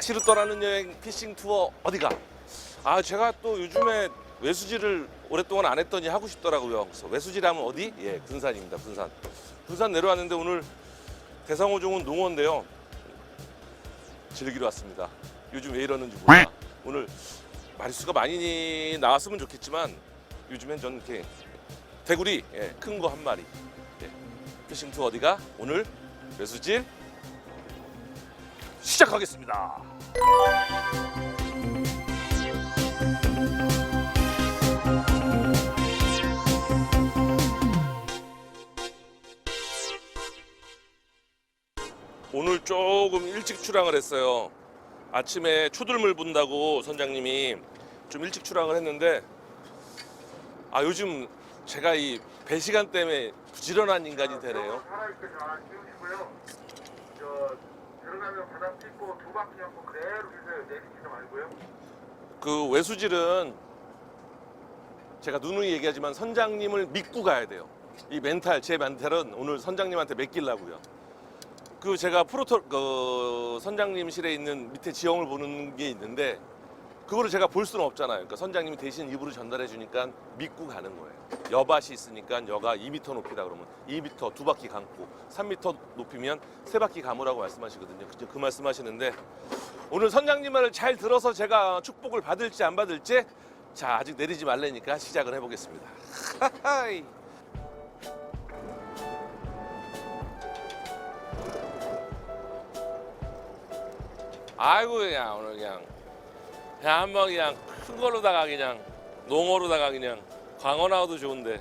낚시로 떠나는 여행 피싱 투어 어디가? 아 제가 또 요즘에 외수지를 오랫동안 안 했더니 하고 싶더라고요. 그래서 외수지라면 어디? 예, 군산입니다. 군산. 군산 내려왔는데 오늘 대상호종은 농어인데요. 즐기러 왔습니다. 요즘 왜 이러는지 몰라. 오늘 마리수가 많이 나왔으면 좋겠지만 요즘엔 전 이렇게 대구리 예, 큰 거 한 마리. 예. 피싱 투어 어디가? 오늘 외수질 시작하겠습니다. 오늘 조금 일찍 출항을 했어요. 아침에 초들물 분다고 선장님이 좀 일찍 출항을 했는데 아 요즘 제가 이 배 시간 때문에 부지런한 인간이 되네요. 들어가면 바닥 찍고 두 바퀴 한번 그대로 주세요. 내리지도 말고요. 그 외수질은 제가 누누이 얘기하지만 선장님을 믿고 가야 돼요. 이 멘탈 제 멘탈은 오늘 선장님한테 맡기려고요. 그 제가 프로토 그 선장님실에 있는 밑에 지형을 보는 게 있는데 그거를 제가 볼 수는 없잖아요. 그러니까 선장님이 대신 입으로 전달해 주니까 믿고 가는 거예요. 여밭이 있으니까 여가 2m 높이다 그러면 2m 두 바퀴 감고 3m 높이면 세 바퀴 감으라고 말씀하시거든요. 그죠? 그 말씀하시는데 오늘 선장님 말을 잘 들어서 제가 축복을 받을지 안 받을지 자 아직 내리지 말라니까 시작을 해보겠습니다. 하하이. 아이고 그냥 오늘 그냥 그냥 한번 그냥 큰 걸로다가 그냥 농어로다가 그냥 광어 나와도 좋은데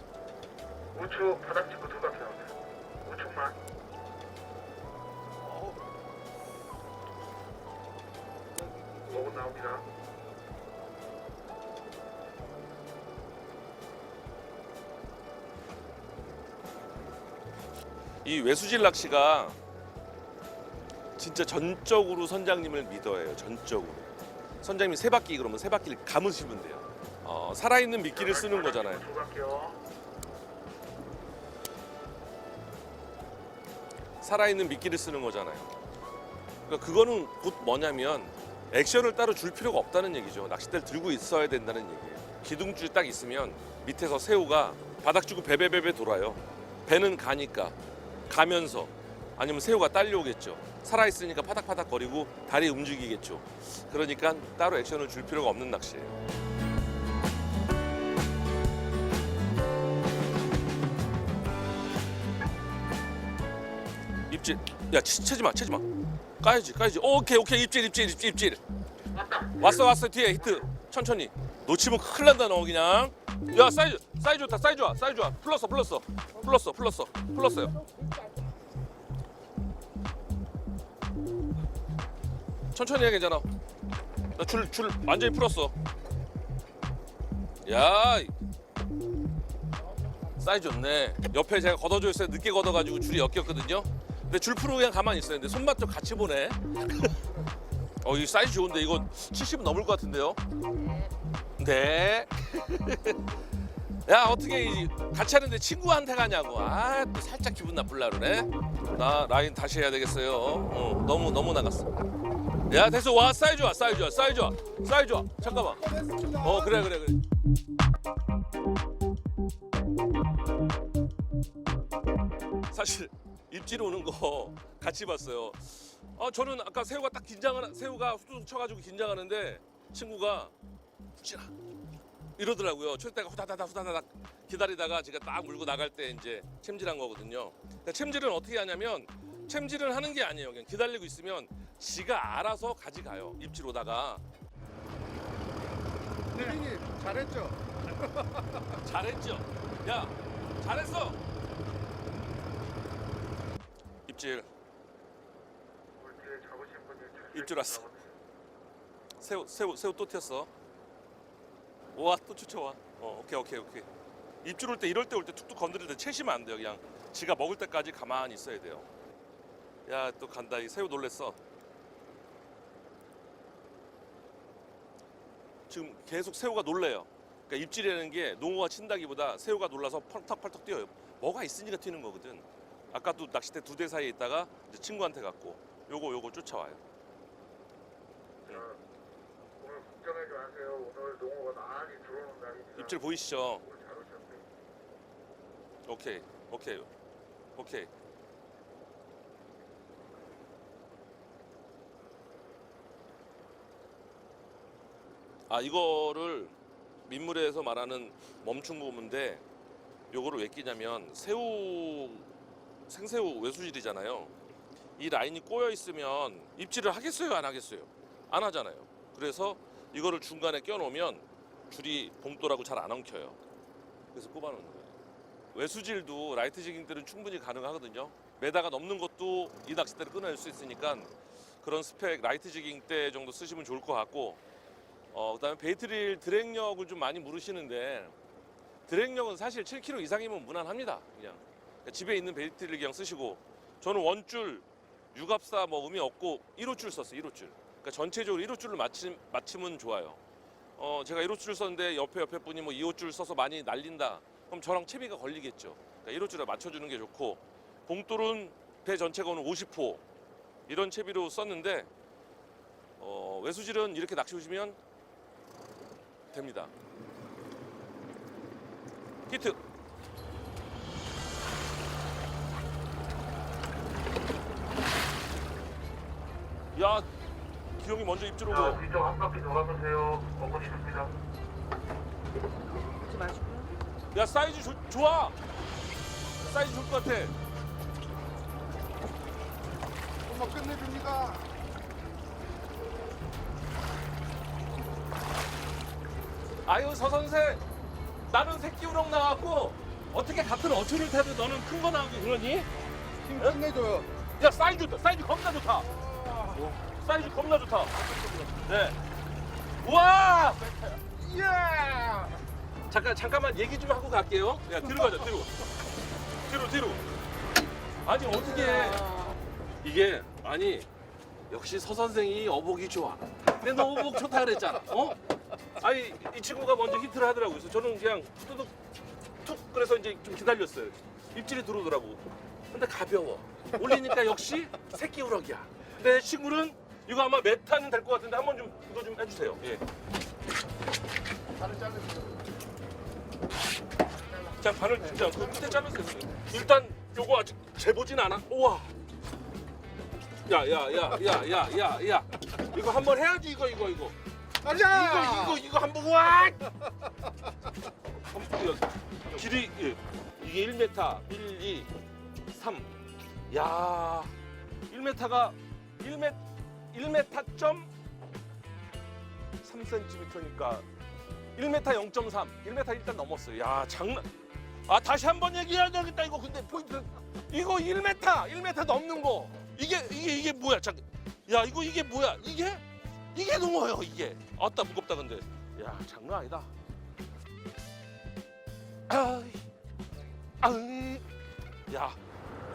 우측 바닥 찍고 나오세요. 우측만. 목은 나옵니다. 이 외수질 낚시가 진짜 전적으로 선장님을 믿어요. 전적으로. 선장님이 세 바퀴 그러면 세 바퀴를 감으시면 돼요. 어, 살아있는 미끼를 쓰는 거잖아요. 살아있는 미끼를 쓰는 거잖아요. 그러니까 그거는 곧 뭐냐면 액션을 따로 줄 필요가 없다는 얘기죠. 낚싯대를 들고 있어야 된다는 얘기예요. 기둥줄 딱 있으면 밑에서 새우가 바닥 주고 베베베베 돌아요. 배는 가니까 가면서 아니면 새우가 딸려오겠죠. 살아있으니까 파닥파닥 거리고 다리 움직이겠죠. 그러니까 따로 액션을 줄 필요가 없는 낚시예요. 입질. 야, 치, 치지 마, 치지 마. 까야지, 까야지. 오케이, 오케이. 입질, 입질, 입질, 입질. 왔어, 왔어. 뒤에 히트. 천천히. 놓치면 큰일 난다, 너 그냥. 야, 사이즈, 사이즈 좋다, 사이즈 좋아, 사이즈 좋아. 풀렀어, 풀렀어. 풀렀어, 풀렀어. 풀렀어요. 천천히 해, 괜찮아. 나 줄, 줄 완전히 풀었어. 야, 이- 사이즈 좋네. 옆에 제가 걷어줘 있어요. 늦게 걷어가지고 줄이 엮였거든요. 근데 줄 풀고 그냥 가만히 있어요. 근데 손맛 좀 같이 보네. 어, 이 사이즈 좋은데 이거 70 넘을 것 같은데요? 네. 야 어떻게 이- 같이 하는데 친구한테 가냐고. 아 또 살짝 기분 나쁠라 그러네. 나 라인 다시 해야 되겠어요. 어, 너무 너무 나갔어. 야 됐어 와 사이즈 좋아 사이즈 좋아 사이즈 좋아 사이즈 좋아. 잠깐만. 어 그래 그래 그래. 사실 입질 오는 거 같이 봤어요. 아 저는 아까 새우가 딱 긴장하는 새우가 후두둑 쳐가지고 긴장하는데 친구가 욱진아 이러더라고요. 칠 때가 후다다닥 후다다닥 기다리다가 제가 딱 물고 나갈 때 이제 챔질한 거거든요. 그러니까 챔질은 어떻게 하냐면 챔질을 하는 게 아니에요. 그냥 기다리고 있으면 지가 알아서 가져가요. 입질 오다가 대리님 잘했죠? 잘했죠. 야 잘했어. 입질 입질 왔어. 새우 새우 새우 또 튀었어. 와 또 쫓아와. 어 오케이 오케이 오케이. 입질 올 때 이럴 때 올 때 툭툭 건드릴 때 채시면 안 돼요. 그냥 지가 먹을 때까지 가만히 있어야 돼요. 야 또 간다. 이 새우 놀랬어. 지금 계속 새우가 놀래요. 그러니까 입질이라는 게 농어가 친다기보다 새우가 놀라서 펄떡펄떡 뛰어요. 뭐가 있으니까 튀는 거거든. 아까 도 낚싯대 두 대 사이에 있다가 이제 친구한테 갔고 요거 요거 쫓아와요. 오늘 걱정하지 마세요. 오늘 농어가 많이 들어오는 날이니까. 입질 보이시죠? 오늘 잘 오셨어요. 오케이, 오케이, 오케이. 아 이거를 민물에서 말하는 멈춤 부분인데 요거를 왜 끼냐면 새우 생새우 외수질이잖아요. 이 라인이 꼬여 있으면 입질을 하겠어요, 안 하겠어요? 안 하잖아요. 그래서 이거를 중간에 껴놓으면 줄이 봉돌하고 잘 안 엉켜요. 그래서 꼽아놓는 거예요. 외수질도 라이트 지깅들은 충분히 가능하거든요. 메다가 넘는 것도 이 낚싯대를 끊어낼 수 있으니까 그런 스펙 라이트 지깅 때 정도 쓰시면 좋을 것 같고 어, 그다음에 베이트릴 드랙력을 좀 많이 물으시는데 드랙력은 사실 7kg 이상이면 무난합니다. 그냥 그러니까 집에 있는 베이트릴 그냥 쓰시고 저는 원줄 유갑사 뭐 의미 없고 1호줄 썼어요. 1호줄. 그러니까 전체적으로 1호줄로 맞춤, 맞추면 좋아요. 어, 제가 1호줄 썼는데 옆에 옆에 분이 뭐 2호줄 써서 많이 날린다. 그럼 저랑 채비가 걸리겠죠. 그러니까 1호줄에 맞춰주는 게 좋고 봉돌은 배 전체가 오늘 50호 이런 채비로 썼는데 어, 외수질은 이렇게 낚시 오시면 됩니다. 히트. 야, 기영이 먼저 입질 오고. 자, 뒤쪽 한 바퀴 돌아보세요. 어머니 있습니다. 하지 마시고요. 야 사이즈 조- 좋아 사이즈 좋을 것 같아 엄마 끝내줍니다. 아유 서 선생. 나는 새끼 우럭 나왔고 어떻게 같은 어초를 타도 너는 큰 거 나오고 그러니? 힘 끝내줘요. 야 사이즈 좋다. 사이즈 겁나 좋다. 사이즈 겁나 좋다. 네. 우와! 이야! 잠깐 잠깐만 얘기 좀 하고 갈게요. 야 뒤로 가자 뒤로. 뒤로 뒤로. 아니 어떻게 이게 아니 역시 서 선생이 어복이 좋아. 근데 너 어복 좋다 그랬잖아. 어? 아니 이 친구가 먼저 히트를 하더라고요. 그래서 저는 그냥 뚜둑 툭 그래서 이제 좀 기다렸어요. 입질이 들어오더라고. 근데 가벼워. 올리니까 역시 새끼 우럭이야. 근데 내 친구는 이거 아마 메타는 될 것 같은데 한번 좀 이거 좀 해주세요. 예. 발을 자르세요. 자 바늘 진짜 그 밑에 자르면 되거든 일단 요거 아직 재보진 않아. 우와. 야야야야야야야. 이거 한번 해야지 이거 이거 이거 가자. 이거 이거 이거 한번 와! 한번 길이 예. 이게 1m 1, 2, 3. 야 1m가 1m 1m 점? 3cm니까 1m 0.3 1m 일단 넘었어요. 야 장난. 아 다시 한 번 얘기해야 되겠다 이거. 근데 포인트 이거 1m 1m 넘는 거. 이게 이게 이게 뭐야? 잠깐. 야 이거 이게 뭐야? 이게 이게 농어요 이게? 아따 무겁다 근데. 야 장난 아니다. 아이 아이. 야.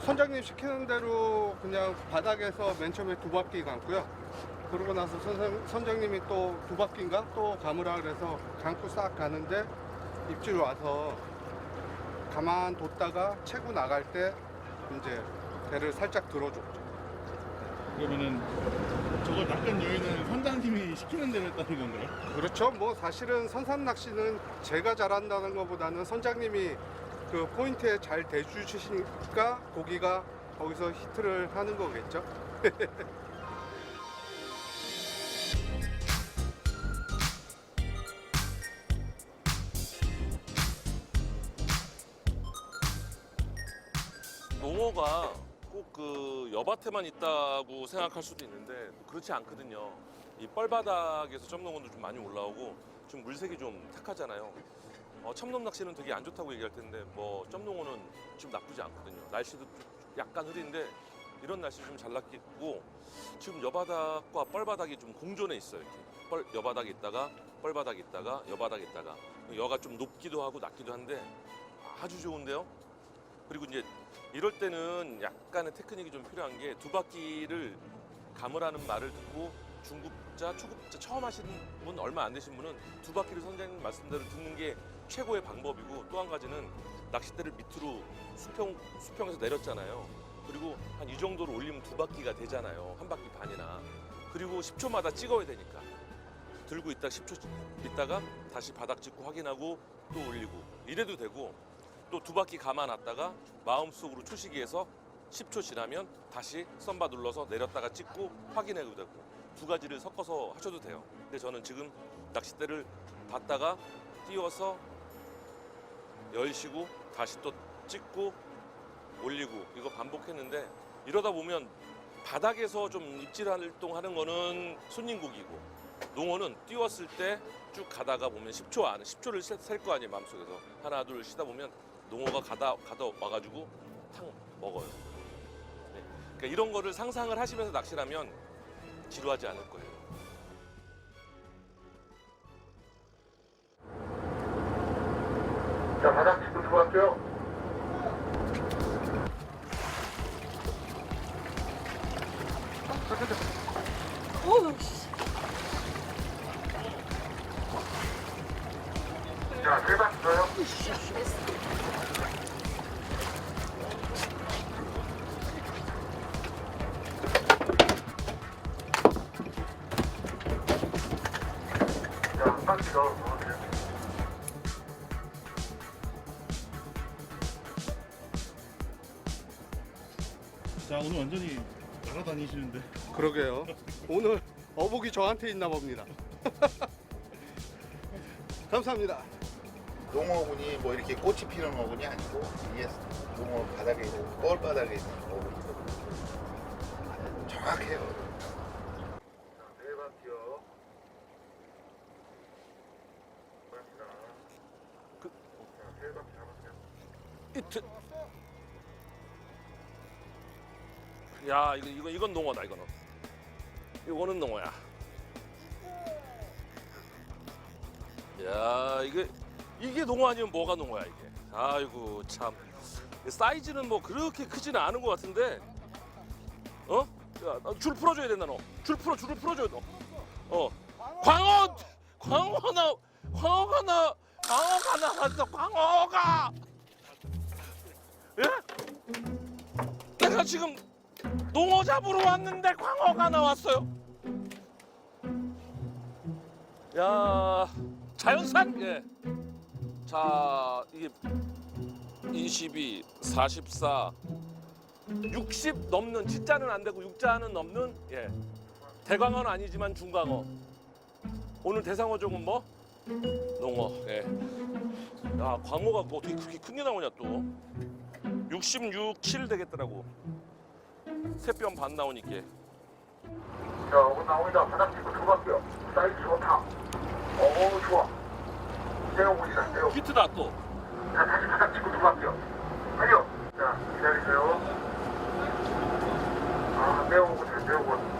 선장님 시키는 대로 그냥 바닥에서 맨 처음에 두 바퀴 감고요. 그러고 나서 선생, 선장님이 또 두 바퀴인가? 또 감으라 그래서 감고 싹 가는데 입질 와서 가만 뒀다가 채고 나갈 때 이제 배를 살짝 들어줬죠. 그러면은 저걸 낚은 요인은 선장님이 시키는 대로 했다는 건가요? 그렇죠. 뭐 사실은 선산 낚시는 제가 잘한다는 것보다는 선장님이 그 포인트에 잘 대주시니까 고기가 거기서 히트를 하는 거겠죠. 농어가 여밭에만 있다고 생각할 수도 있는데 그렇지 않거든요. 이 뻘바닥에서 점농어도 좀 많이 올라오고 좀 물색이 좀 탁하잖아요. 어, 참돔 낚시는 되게 안 좋다고 얘기할 텐데 뭐 점농어는 좀 나쁘지 않거든요. 날씨도 좀 약간 흐린데 이런 날씨 좀 잘 낚이고 지금 여바닥과 뻘바닥이 좀 공존해 있어요. 이렇게 뻘, 여바닥에 있다가 뻘바닥에 있다가 여바닥에 있다가 여가 좀 높기도 하고 낮기도 한데 아주 좋은데요. 그리고 이제 이럴 때는 약간의 테크닉이 좀 필요한 게 두 바퀴를 감으라는 말을 듣고 중급자, 초급자 처음 하시는 분 얼마 안 되신 분은 두 바퀴를 선장님 말씀대로 듣는 게 최고의 방법이고 또 한 가지는 낚싯대를 밑으로 수평 수평에서 내렸잖아요. 그리고 한 이 정도로 올리면 두 바퀴가 되잖아요. 한 바퀴 반이나 그리고 10초마다 찍어야 되니까 들고 있다 10초 있다가 다시 바닥 찍고 확인하고 또 올리고 이래도 되고 또 두 바퀴 감아놨다가 마음속으로 초시기해서 10초 지나면 다시 썸바 눌러서 내렸다가 찍고 확인해도 되고 두 가지를 섞어서 하셔도 돼요. 근데 저는 지금 낚싯대를 닫다가 띄워서 열시고 다시 또 찍고 올리고 이거 반복했는데 이러다 보면 바닥에서 좀 입질 활동하는 거는 손님 고기고 농어는 띄웠을 때 쭉 가다가 보면 10초 안에 10초를 셀 거 아니에요 마음속에서 하나 둘 쉬다 보면 농어가 가다 가다 와가지고 탕 먹어요. 네. 그러니까 이런 거를 상상을 하시면서 낚시를 하면 지루하지 않을 거예요. 자, 바닥 짚고 들어갈게요. 자 오늘 완전히 날아다니시는데 그러게요. 오늘 어복이 저한테 있나 봅니다. 감사합니다. 농어군이 뭐 이렇게 꽃이 피는 어군이 아니고 이게 농어 바닥에 있는 뻘 바닥에 있는 어군이거든요. 정확해요. 자, 네 바퀴요. 고맙습니다. 그- 자, 세 바퀴 잡았어요. 이트. 야 이거 이거 이건 농어다 이거는. 이거는 농어야. 야 이게 이게 농어 아니면 뭐가 농어야 이게. 아이고 참. 사이즈는 뭐 그렇게 크지는 않은 것 같은데. 어? 야, 나줄 풀어줘야 된다 너. 줄 풀어 줄을 풀어줘야 너. 어. 광어 광어 나 광어가 나 광어가 나왔어 광어가. 예? 내가 지금 농어 잡으러 왔는데 광어가 나왔어요. 야, 자연산? 예. 자, 이게 22, 44, 60 넘는 G자는 안 되고 6자는 넘는 예. 대광어는 아니지만 중광어. 오늘 대상어 종은 뭐? 농어. 예. 야, 광어가 뭐 어떻게 그렇게 큰 게 나오냐 또. 66, 7 되겠더라고. 세뼘 반 나오니까. 자, 오늘 나옵니다. 바닥 짚고 들어갈게요. 사이즈 좋다. 어, 좋아. 떼어보시다, 떼어. 히트다 또. 자, 다시 바닥 짚고 들어갈게요. 아니요. 자, 기다리세요. 아, 떼어보고, 잘 떼어보고.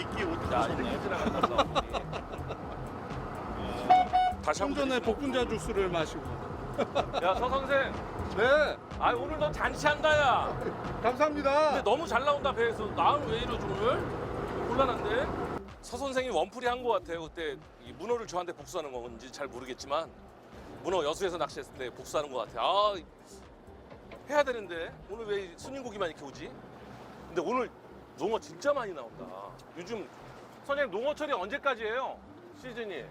미끼 옷 야, 입으셨나요? 이렇게 지나간다. 다시 좀 한번 전에 복분자 주스를 마시고. 야, 서 선생. 네, 아, 오늘 너 잔치한다야. 감사합니다. 근데 너무 잘 나온다 배에서. 나는 왜 이러지 오늘? 곤란한데. 서 선생이 원풀이 한 것 같아요. 그때 이 문어를 저한테 복수하는 건지 잘 모르겠지만 문어 여수에서 낚시했을 때 복수하는 것 같아. 아, 해야 되는데 오늘 왜 순인 고기만 이렇게 오지? 근데 오늘 농어 진짜 많이 나온다. 요즘 선생님 농어철이 언제까지예요? 시즌이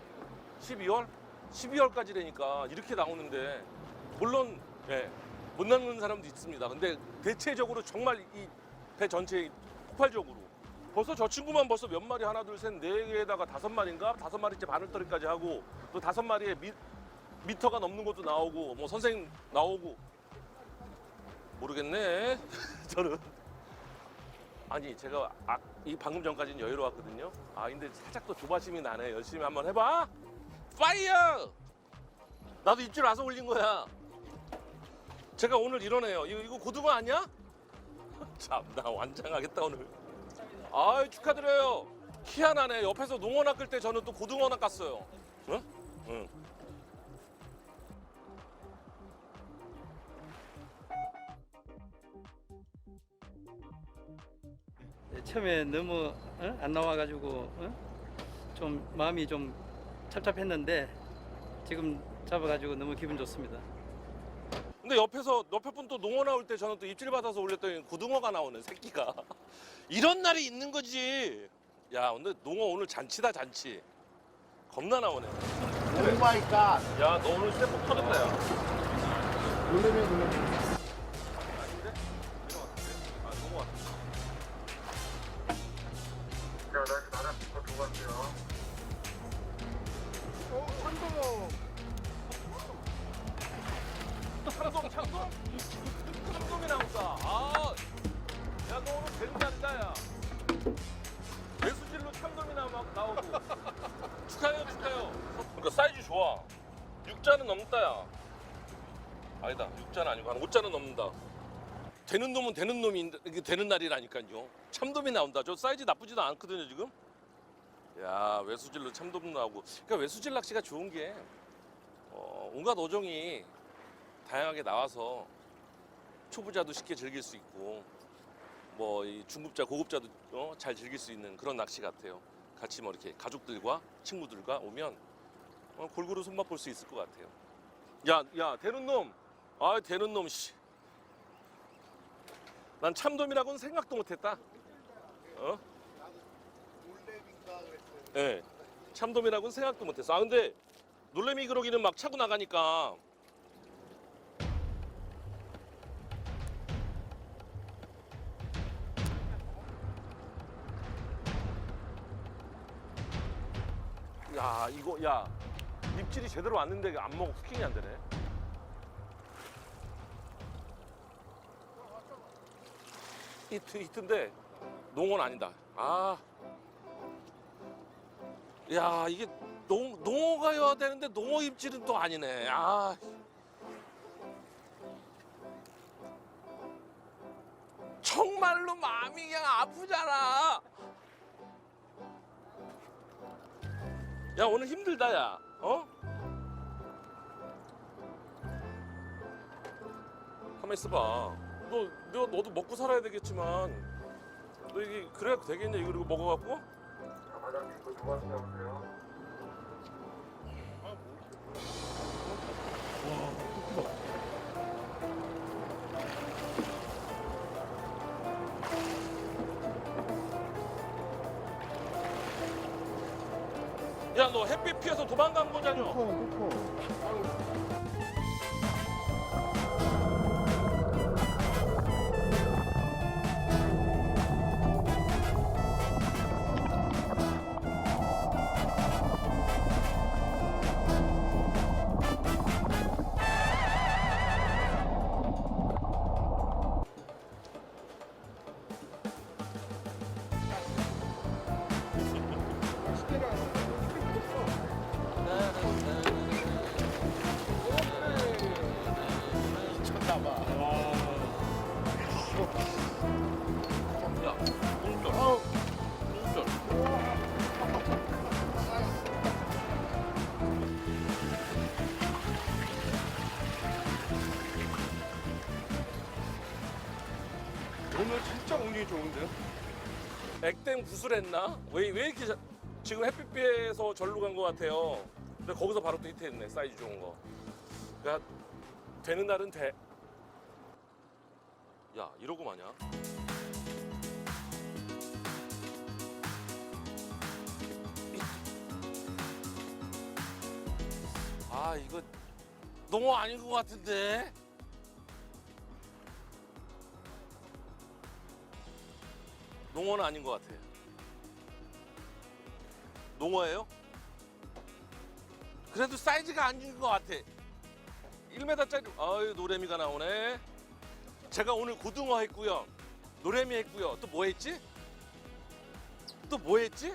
12월? 12월까지라니까 이렇게 나오는데 물론 예, 못 낚는 사람도 있습니다. 근데 대체적으로 정말 이 배 전체에 폭발적으로 벌써 저 친구만 벌써 몇 마리 하나 둘 셋 네 개에다가 다섯 마리인가 다섯 마리째 바늘떠리까지 하고 또 다섯 마리에 미, 미터가 넘는 것도 나오고 뭐 선생 나오고 모르겠네 저는 아니 제가 아, 이 방금 전까지는 여유로웠거든요. 아 근데 살짝 또 조바심이 나네. 열심히 한번 해봐. 파이어 나도 입질 와서 올린 거야. 제가 오늘 이러네요. 이거, 이거 고등어 아니야? 참 나 완장하겠다 오늘. 아유 축하드려요. 희한하네. 옆에서 농어 낚을 때 저는 또 고등어 낚았어요. 응? 응. 처음에 너무 어? 안 나와가지고 어? 좀 마음이 좀 찹찹했는데 지금 잡아가지고 너무 기분 좋습니다. 근데 옆에서 옆에 분 또 농어 나올 때 저는 또 입질 받아서 올렸더니 고등어가 나오는 새끼가 이런 날이 있는 거지. 야 근데 농어 오늘 잔치다 잔치. 겁나 나오네. 오 마이 갓. 야 너 오늘 쇠폭 터졌다 야. 놀래미 놀래미. 되는 놈이 되는 날이라니까요. 참돔이 나온다. 저 사이즈 나쁘지도 않거든요 지금. 야 외수질로 참돔 나오고. 그러니까 외수질 낚시가 좋은 게 어, 온갖 어종이 다양하게 나와서 초보자도 쉽게 즐길 수 있고 뭐 이 중급자 고급자도 어, 잘 즐길 수 있는 그런 낚시 같아요. 같이 뭐 이렇게 가족들과 친구들과 오면 어, 골고루 손맛 볼 수 있을 것 같아요. 야, 야, 되는 놈. 아, 되는 놈 씨. 난 참돔이라고는 생각도 못했다. 어? 예. 참돔이라고는 생각도 못했어. 아, 근데 놀래미 그러기는 막 차고 나가니까 야 이거 야 입질이 제대로 왔는데 안 먹어 스킹이 안 되네 히트 히트인데 농어는 아니다. 아. 야 이게 농, 농어가여야 되는데 농어 입질은 또 아니네. 아. 정말로 마음이 그냥 아프잖아. 야 오늘 힘들다 야. 어? 가만 있어봐 너, 너 너도 먹고 살아야 되겠지만. 너 이게 그래야 되겠냐? 이거 먹어갖고 자, 바닥 찍고? 두고 갈게요. 야 너 햇빛 피해서 도망간 거잖여 야 좋은데요? 액땜 구슬했나? 왜, 왜 이렇게 자- 지금 햇빛비에서 절로 간 것 같아요. 근데 거기서 바로 또 히트했네 사이즈 좋은 거. 그러니까 되는 날은 돼. 야 이러고 마냐? 아 이거 농어 아닌 것 같은데. 농어는 아닌 것 같아요. 농어예요? 그래도 사이즈가 아닌 것 같아. 1m짜리, 아유, 노래미가 나오네. 제가 오늘 고등어 했고요. 노래미 했고요. 또 뭐 했지? 또 뭐 했지?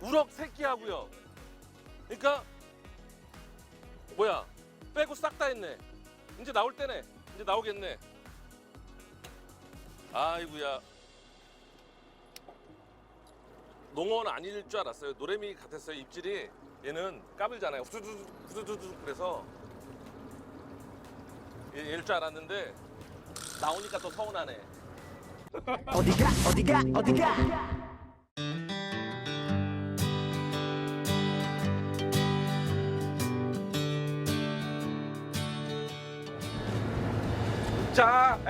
우럭 새끼 하고요. 그러니까, 뭐야, 빼고 싹 다 했네. 이제 나올 때네. 이제 나오겠네. 아이고야. 농어는 아닐 줄 알았어요. 노래미 같았어요. 입질이 얘는 까불잖아요. 후두두두 그래서 얘- 얘일 줄 알았는데 나오니까 또 서운하네. 어디가 어디가 어디가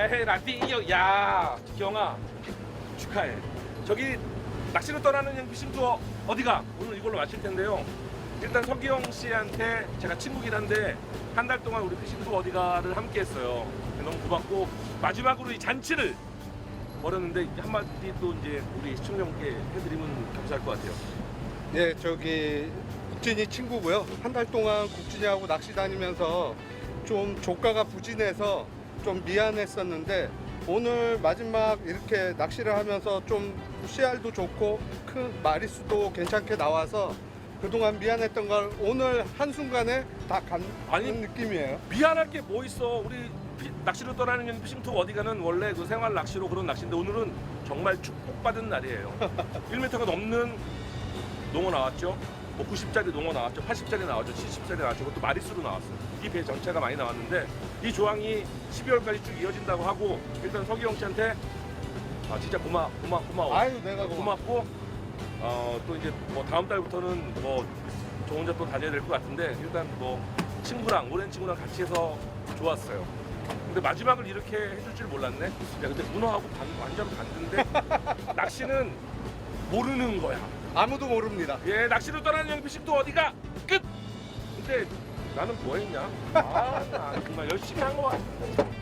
에헤 라디오 야, 기영아 축하해. 저기 낚시를 떠나는 형피싱 투어 어디가? 오늘 이걸로 마칠 텐데요. 일단 서기영 씨한테 제가 친구긴 한데 한 달 동안 우리 피싱 투어 어디가를 함께 했어요. 너무 고맙고 마지막으로 이 잔치를 벌였는데 한마디 또 이제 우리 시청자분께 해드리면 감사할 것 같아요. 네, 저기 국진이 친구고요. 한 달 동안 국진이하고 낚시 다니면서 좀 조가가 부진해서 좀 미안했었는데 오늘 마지막 이렇게 낚시를 하면서 좀 씨알도 좋고 큰 마리수도 괜찮게 나와서 그동안 미안했던 걸 오늘 한순간에 다 아니, 느낌이에요. 미안할 게 뭐 있어? 우리 피- 낚시로 떠나는 형 피싱 투어 어디 가는 원래 그 생활 낚시로 그런 낚시인데 오늘은 정말 축복받은 날이에요. 1m가 넘는 농어 나왔죠. 뭐 90짜리 농어 나왔죠. 80짜리 나왔죠. 70짜리 나왔죠. 그것도 마리수로 나왔어요. 이 배 전체가 많이 나왔는데 이 조항이 12월까지 쭉 이어진다고 하고 일단 서기영 씨한테 아 진짜 고마 고마 고마워. 아유, 내가 고마워. 고맙고 어, 또 이제 뭐 다음 달부터는 뭐저 혼자 또 다녀야 될 것 같은데 일단 뭐 친구랑 오랜 친구랑 같이 해서 좋았어요. 근데 마지막을 이렇게 해줄 줄 몰랐네. 야 근데 문어하고 반, 완전 반대인데 낚시는 모르는 거야. 아무도 모릅니다. 예, 낚시로 떠나는 형피식 또 어디가 끝. 근데 나는 뭐 했냐? 아, 나 정말 열심히 한 거 같아.